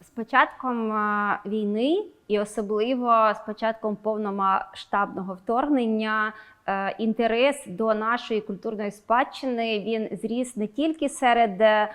З початком війни і особливо з початком повномасштабного вторгнення е, інтерес до нашої культурної спадщини він зріс не тільки серед е,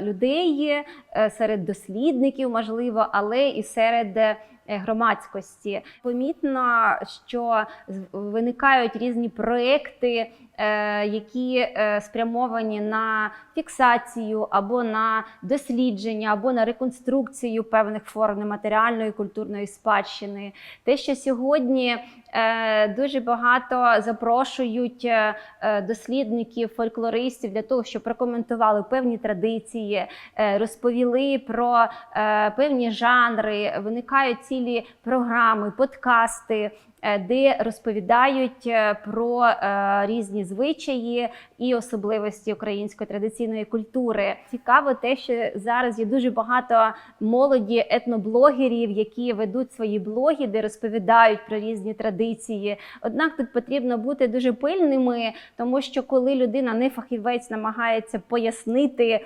людей, е, серед дослідників, можливо, але і серед громадськості. Помітно, що виникають різні проекти, е, які е, спрямовані на фіксацію або на дослідження, або на реконструкцію певних форм нематеріальної культурної спадщини. Те, що сьогодні е, дуже багато запрошують е, е, дослідників, фольклористів для того, щоб прокоментували певні традиції, е, розповіли про е, певні жанри, виникають цілі програми, подкасти. Е, Де розповідають е, про е, різні звичаї і особливості української традиційної культури. Цікаво те, що зараз є дуже багато молоді етноблогерів, які ведуть свої блоги, де розповідають про різні традиції. Однак тут потрібно бути дуже пильними, тому що коли людина не фахівець намагається пояснити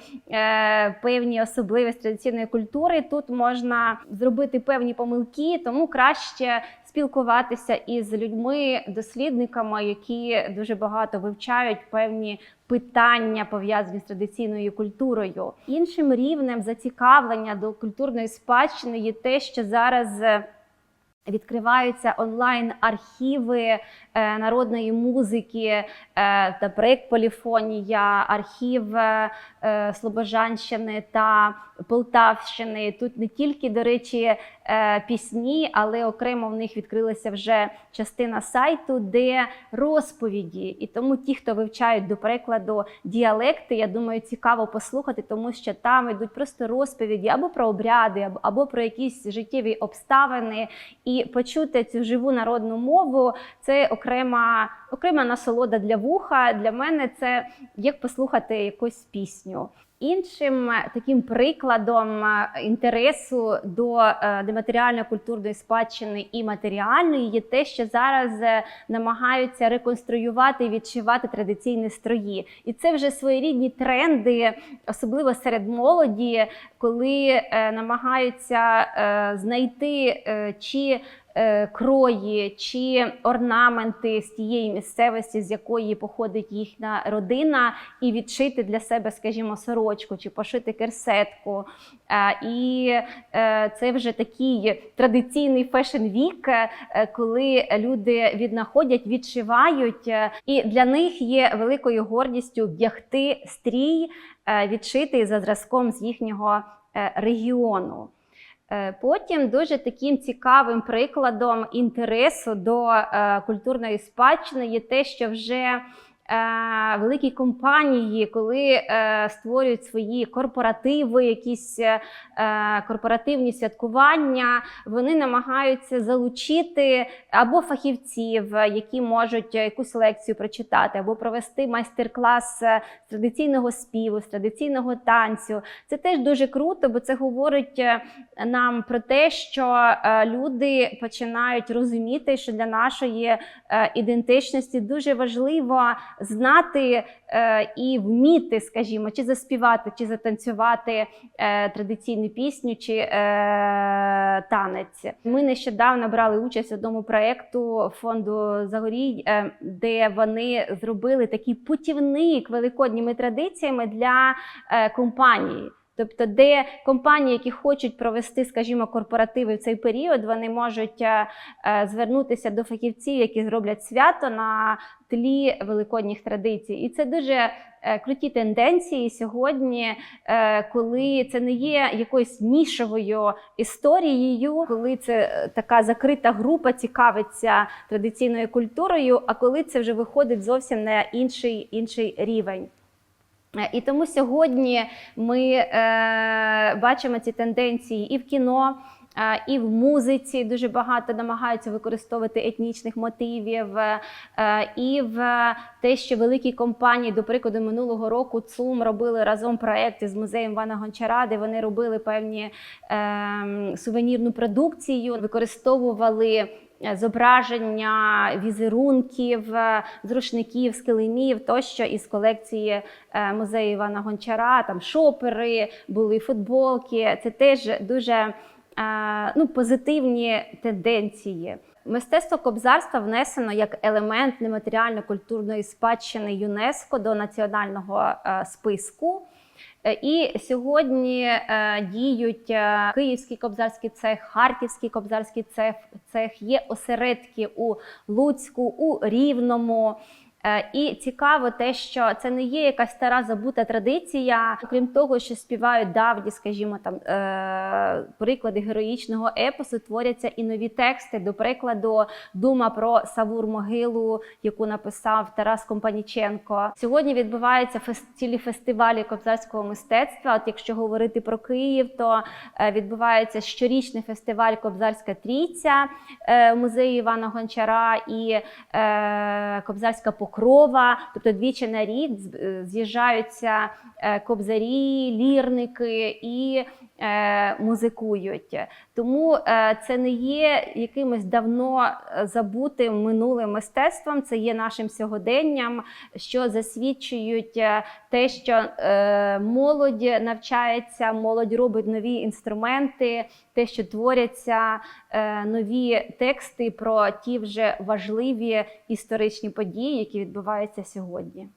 певні особливості традиційної культури, тут можна зробити певні помилки, тому краще спілкуватися із людьми, дослідниками, які дуже багато вивчають певні питання пов'язані з традиційною культурою. Іншим рівнем зацікавлення до культурної спадщини є те, що зараз. Відкриваються онлайн архіви е, народної музики е, та проєкт Поліфонія, архів е, Слобожанщини та Полтавщини. Тут не тільки, до речі, пісні, але окремо в них відкрилася вже частина сайту, де розповіді. І тому ті, хто вивчають до прикладу діалекти, я думаю, цікаво послухати, тому що там йдуть просто розповіді або про обряди, або про якісь життєві обставини. І почути цю живу народну мову це окрема, окрема насолода для вуха. Для мене це як послухати якусь пісню. Іншим е, таким прикладом е, інтересу до е, нематеріальної культурної спадщини і матеріальної є те, що зараз е, намагаються реконструювати і відшивати традиційні строї. І це вже своєрідні тренди, особливо серед молоді, коли е, намагаються е, знайти е, чи е, крої чи орнаменти з тієї місцевості, з якої походить їхня родина, і відшити для себе, скажімо, сорочку чи пошити керсетку. Е, І е, це вже такий традиційний фешн-вік, е, коли люди віднаходять, відшивають, е, і для них є великою гордістю вдягти стрій, е, відшитий за зразком з їхнього е, регіону. Е, Потім дуже таким цікавим прикладом інтересу до е, культурної спадщини є те, що вже великі компанії, коли е, створюють свої корпоративи, якісь е, корпоративні святкування, вони намагаються залучити або фахівців, е, які можуть е, якусь лекцію прочитати, або провести майстер-клас е, з традиційного співу, з традиційного танцю. Це теж дуже круто, бо це говорить е, нам про те, що е, люди починають розуміти, що для нашої е, ідентичності дуже важливо знати е, і вміти, скажімо, чи заспівати, чи затанцювати е, традиційну пісню чи е, танець. Ми нещодавно брали участь в одному проєкту фонду Загорій, е, де вони зробили такий путівник великодніми традиціями для е, компанії. Тобто, де компанії, які хочуть провести, скажімо, корпоративи в цей період, вони можуть е, е, звернутися до фахівців, які зроблять свято на тлі великодніх традицій. І це дуже е, круті тенденції сьогодні, коли це не є якоюсь нішовою історією, коли це така закрита група цікавиться традиційною культурою, а коли це вже виходить зовсім на інший, інший рівень. Е, І тому сьогодні ми е, бачимо ці тенденції і в кіно, е, і в музиці. Дуже багато намагаються використовувати етнічних мотивів, е, і в те, що великі компанії, до прикладу, минулого року ЦУМ робили разом проєкти з музеєм Івана Гончара, де вони робили певні е, сувенірну продукцію, використовували зображення візерунків, е, з рушників, з тощо із колекції е, музею Івана Гончара, там шопери, були футболки. Це теж дуже е, ну, позитивні тенденції. Мистецтво кобзарства внесено як елемент нематеріально-культурної спадщини ЮНЕСКО до національного е, списку. Е, І сьогодні е, діють е, Київський кобзарський цех, Харківський кобзарський цех, цех є осередки у Луцьку, у Рівному. Е, І цікаво те, що це не є якась стара забута традиція. Окрім того, що співають давні, скажімо, там е, приклади героїчного епосу, творяться і нові тексти. До прикладу, дума про Савур могилу, яку написав Тарас Компаніченко. Сьогодні відбуваються цілі фестивалі кобзарського мистецтва. От якщо говорити про Київ, то е, відбувається щорічний фестиваль Кобзарська трійця в музеї Івана Гончара і Кобзарська покрова. Тобто двічі на рік е, з'їжджаються е, кобзарі, лірники і музикують. Тому е, це не є якимось давно е, забутим минулим мистецтвом, це є нашим сьогоденням, що засвідчують е, те, що е, молодь навчається, молодь робить нові інструменти, те, що творяться е, нові тексти про ті вже важливі історичні події, які відбуваються сьогодні.